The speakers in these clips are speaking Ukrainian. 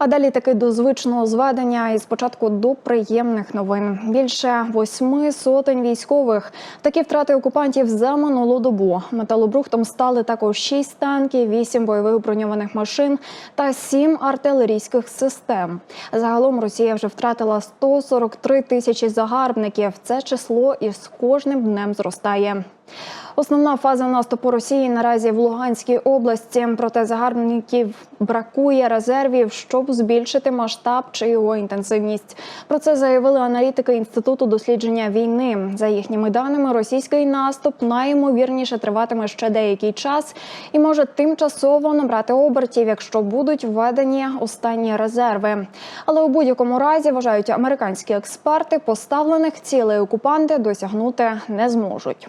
А далі таки до звичного зведення і спочатку до приємних новин. Більше восьми сотень військових. Такі втрати окупантів за минулу добу. Металобрухтом стали також шість танків, вісім бойових броньованих машин та сім артилерійських систем. Загалом Росія вже втратила 143 тисячі загарбників. Це число із кожним днем зростає. Основна фаза наступу Росії наразі в Луганській області. Проте загарбників бракує резервів, щоб збільшити масштаб чи його інтенсивність. Про це заявили аналітики інституту дослідження війни. За їхніми даними, російський наступ найімовірніше триватиме ще деякий час і може тимчасово набрати обертів, якщо будуть введені останні резерви. Але у будь-якому разі вважають американські експерти, поставлених цілей окупанти досягнути не зможуть.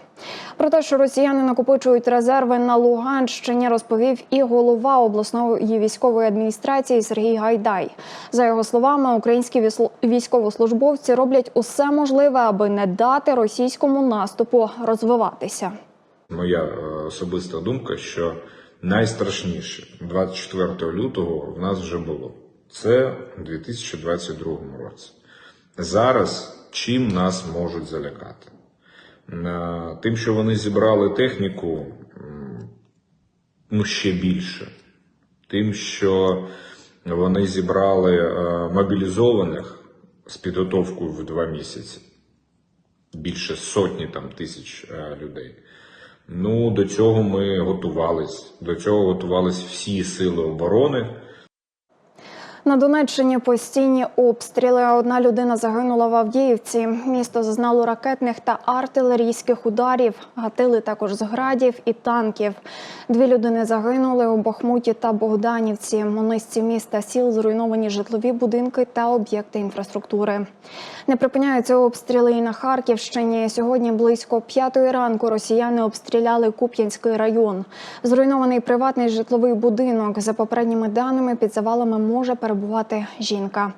Про те, що росіяни накопичують резерви на Луганщині, розповів і голова обласної військової адміністрації Сергій Гайдай. За його словами, українські військовослужбовці роблять усе можливе, аби не дати російському наступу розвиватися. Моя е, особиста думка, що найстрашніше 24 лютого в нас вже було. Це у 2022 році. Зараз чим нас можуть залякати? Е, Тим, що вони зібрали техніку, ну ще більше. Тим, що вони зібрали е, мобілізованих з підготовкою в два місяці. Більше сотні там тисяч е, людей. Ну, до цього ми готувались. До цього готувались всі сили оборони. На Донеччині постійні обстріли. Одна людина загинула в Авдіївці. Місто зазнало ракетних та артилерійських ударів. Гатили також з градів і танків. Дві людини загинули у Бахмуті та Богданівці. У низці міста сіл зруйновані житлові будинки та об'єкти інфраструктури. Не припиняються обстріли і на Харківщині. Сьогодні близько п'ятої ранку росіяни обстріляли Куп'янський район. Зруйнований приватний житловий будинок. За попередніми даними, під завалами може перебувати жінка.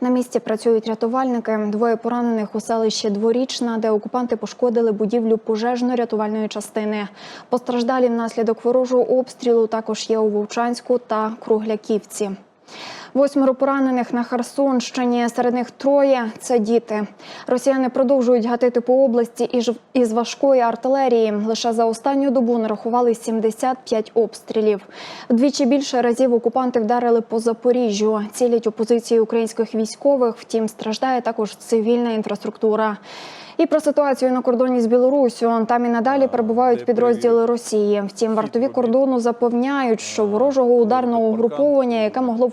На місці працюють рятувальники. Двоє поранених у селищі Дворічна, де окупанти пошкодили будівлю пожежно-рятувальної частини. Постраждалі внаслідок ворожого обстрілу також є у Вовчанську та Кругляківці. Восьмеро поранених на Херсонщині. Серед них троє це діти. Росіяни продовжують гатити по області із- важкої артилерії. Лише за останню добу нарахували 75 обстрілів. Вдвічі більше разів окупанти вдарили по Запоріжжю. Цілять у позиції українських військових. Втім, страждає також цивільна інфраструктура. І про ситуацію на кордоні з Білоруссю. Там і надалі перебувають підрозділи Росії. Втім, вартові кордону запевняють, що ворожого ударного угруповання, яке могло б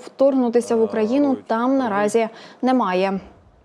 вторгнутися в Україну, там наразі немає.